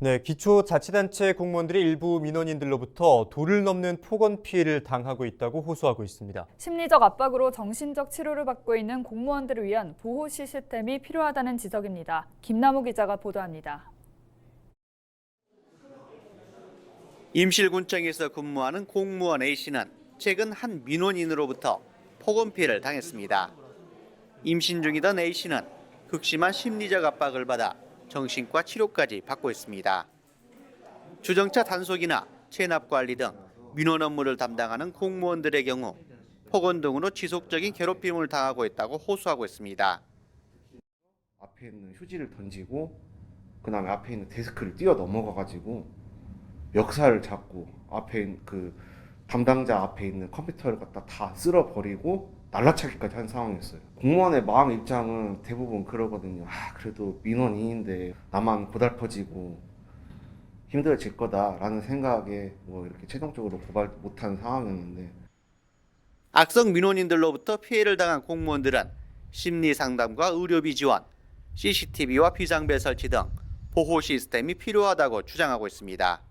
네, 기초자치단체 공무원들이 일부 민원인들로부터 도를 넘는 폭언 피해를 당하고 있다고 호소하고 있습니다. 심리적 압박으로 정신적 치료를 받고 있는 공무원들을 위한 보호 시스템이 필요하다는 지적입니다. 김남호 기자가 보도합니다. 임실군청에서 근무하는 공무원 A씨는 최근 한 민원인으로부터 폭언 피해를 당했습니다. 임신 중이던 A씨는 극심한 심리적 압박을 받아 정신과 치료까지 받고 있습니다. 주정차 단속이나 체납 관리 등 민원 업무를 담당하는 공무원들의 경우 폭언 등으로 지속적인 괴롭힘을 당하고 있다고 호소하고 있습니다. 앞에 있는 휴지를 던지고 그다음에 앞에 있는 데스크를 뛰어 넘어가 가지고 멱살을 잡고 앞에 그 담당자 앞에 있는 컴퓨터를 갖다 다 쓸어 버리고 날라차기까지 한 상황이었어요. 공무원의 마음 입장은 대부분 그러거든요. 아 그래도 민원인인데 나만 고달퍼지고 힘들어질 거다라는 생각에 뭐 이렇게 최종적으로 고발 못한 상황이었는데 악성 민원인들로부터 피해를 당한 공무원들은 심리 상담과 의료비 지원, CCTV와 비상벨 설치 등 보호 시스템이 필요하다고 주장하고 있습니다.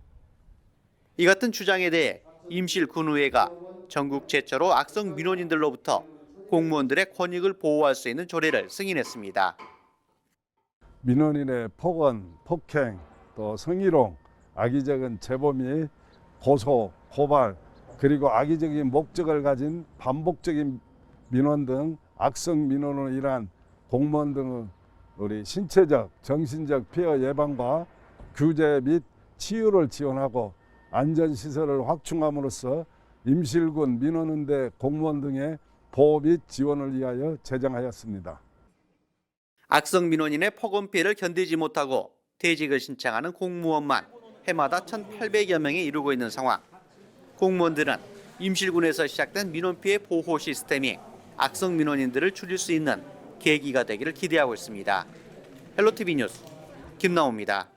이 같은 주장에 대해 임실군의회가 전국 최초로 악성 민원인들로부터 공무원들의 권익을 보호할 수 있는 조례를 승인했습니다. 민원인의 폭언, 폭행, 또 성희롱, 악의적인 및 고소, 고발, 그리고 악의적인 목적을 가진 반복적인 민원 등 악성 민원으로 인한 공무원 등의 우리 신체적, 정신적 피해 예방과 규제 및 치유를 지원하고 안전시설을 확충함으로써 임실군 민원인대 공무원 등의 보호 및 지원을 위하여 제정하였습니다. 악성 민원인의 폭언 피해를 견디지 못하고 퇴직을 신청하는 공무원만 해마다 1,800여 명에 이르고 있는 상황. 공무원들은 임실군에서 시작된 민원 피해 보호 시스템이 악성 민원인들을 줄일 수 있는 계기가 되기를 기대하고 있습니다. 헬로티비 뉴스 김나옵니다.